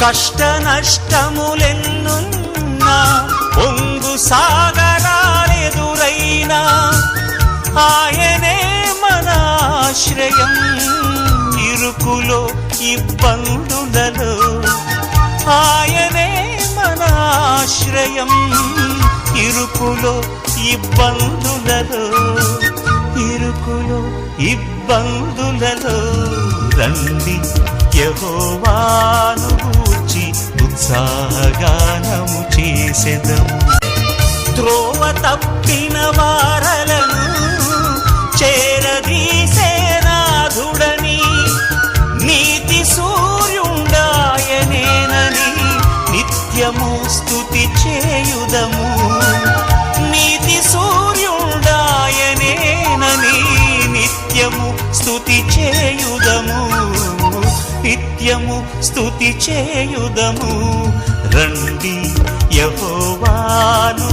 కష్ట నష్టములెన్నున్నా పొంగు సాగరాలెదురైనా ఆయనే మన ఆశ్రయం ఇరుకులో ఇబ్బందులలో ఆయనే మన ఆశ్రయం ఇరుకులో ఇబ్బందులలో ఇరుకులో ఇబ్బందులలో రండి యహోవాను చేసెదము త్రోవ తప్పిన వారలను చేరదీసే చేరదీసేనాథుడని నీతి సూర్యుండాయనేనని నిత్యము స్థుతి చేయుదము. నీతి సూర్యుండాయనేనని నిత్యము స్థుతి చేయుదము. నిత్యము స్థుతి చేయుదము. రండి. போல